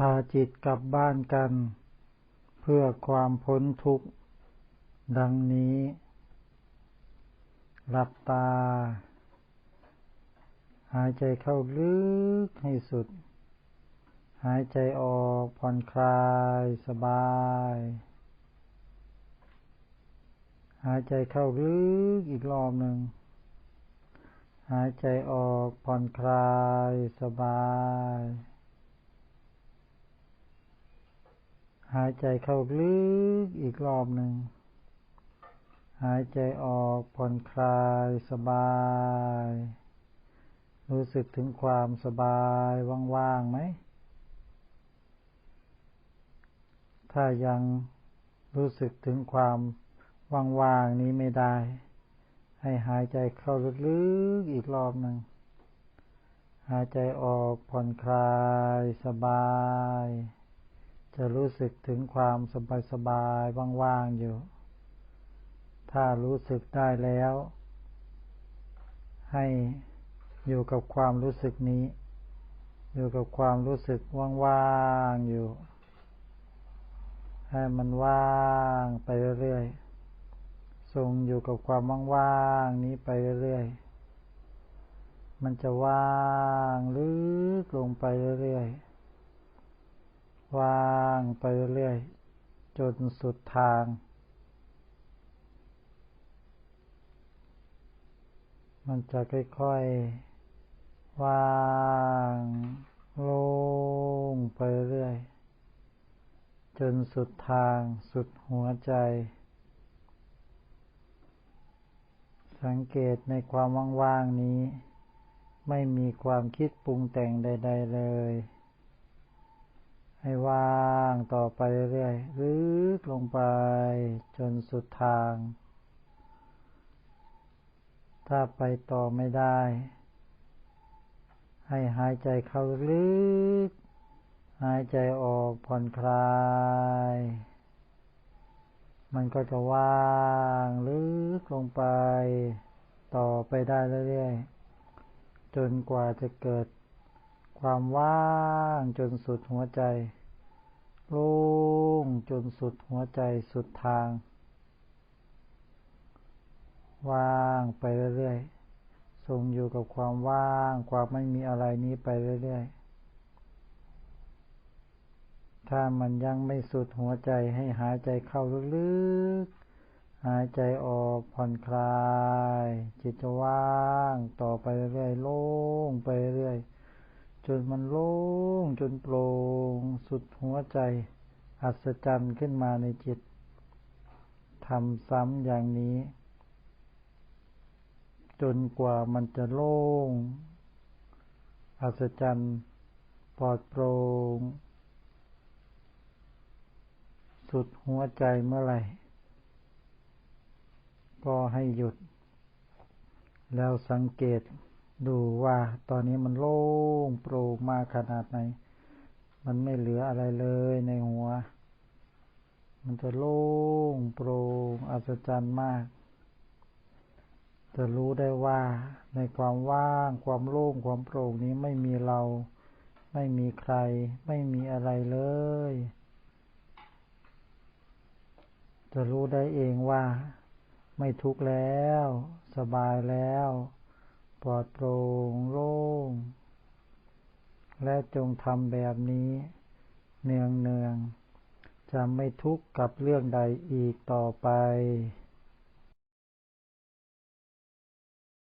พาจิตกลับบ้านกัน เพื่อความพ้นทุกข์ ดังนี้ หลับตา หายใจเข้าลึกให้สุด หายใจออกผ่อนคลายสบาย หายใจเข้าลึกอีกรอบหนึ่ง หายใจออกผ่อนคลายสบาย หายใจเข้าลึกอีกรอบหนึ่ง หายใจออกผ่อนคลายสบาย รู้สึกถึงความสบายว่างๆไหม ถ้ายังรู้สึกถึงความว่างๆนี้ไม่ได้ ให้หายใจเข้าลึกๆอีกรอบหนึ่ง หายใจออกผ่อนคลายสบาย จะรู้สึกถึงความสบายสบายว่างๆอยู่ ถ้ารู้สึกได้แล้ว ให้อยู่กับความรู้สึกนี้ อยู่กับความรู้สึกว่างๆอยู่ ให้มันว่างไปเรื่อยๆ ทรงอยู่กับความว่างๆนี้ไปเรื่อยๆ มันจะว่างลึกลงไปเรื่อยๆ วางไปเรื่อยจนสุดทาง มันจะค่อยๆวางลงไปเรื่อย จนสุดทางสุดหัวใจ สังเกตในความว่างๆนี้ ไม่มีความคิดปรุงแต่งใด ๆ เลย ให้ว่างต่อไปเรื่อยๆลึกลงไปจนสุดทาง ถ้าไปต่อไม่ได้ ให้หายใจเข้าลึก หายใจออกผ่อนคลาย มันก็จะว่างลึกลงไป ต่อไปได้เรื่อยๆ จนกว่าจะเกิด ความว่างจนสุดหัวใจ โล่งจนสุดหัวใจสุดทาง ว่างไปเรื่อยๆทรงอยู่กับความว่าง ความไม่มีอะไรนี้ไปเรื่อยๆ ถ้ามันยังไม่สุดหัวใจให้หายใจเข้าลึกๆ หายใจออกผ่อนคลาย จิตจะว่างต่อไปเรื่อยๆ โล่งไปเรื่อย จนมันโล่งจนโปร่งสุดหัวใจ อัศจรรย์ขึ้นมาในจิตทำซ้ำอย่างนี้ จนกว่ามันจะโล่ง อัศจรรย์ปลอดโปร่งสุดหัวใจเมื่อไหร่ ก็ให้หยุด แล้วสังเกต ดูว่าตอนนี้มันโล่งโปร่งมากขนาดไหน มันไม่เหลืออะไรเลยในหัว มันจะโล่งโปร่งอัศจรรย์มาก จะรู้ได้ว่าในความว่างความโล่งความโปร่งนี้ไม่มีเรา ไม่มีใคร ไม่มีอะไรเลย จะรู้ได้เองว่า ไม่ทุกข์แล้ว สบายแล้ว ลอดโปร่งโล่ง และจงทำแบบนี้เนืองเนืองจะไม่ทุกข์กับเรื่องใดอีกต่อไป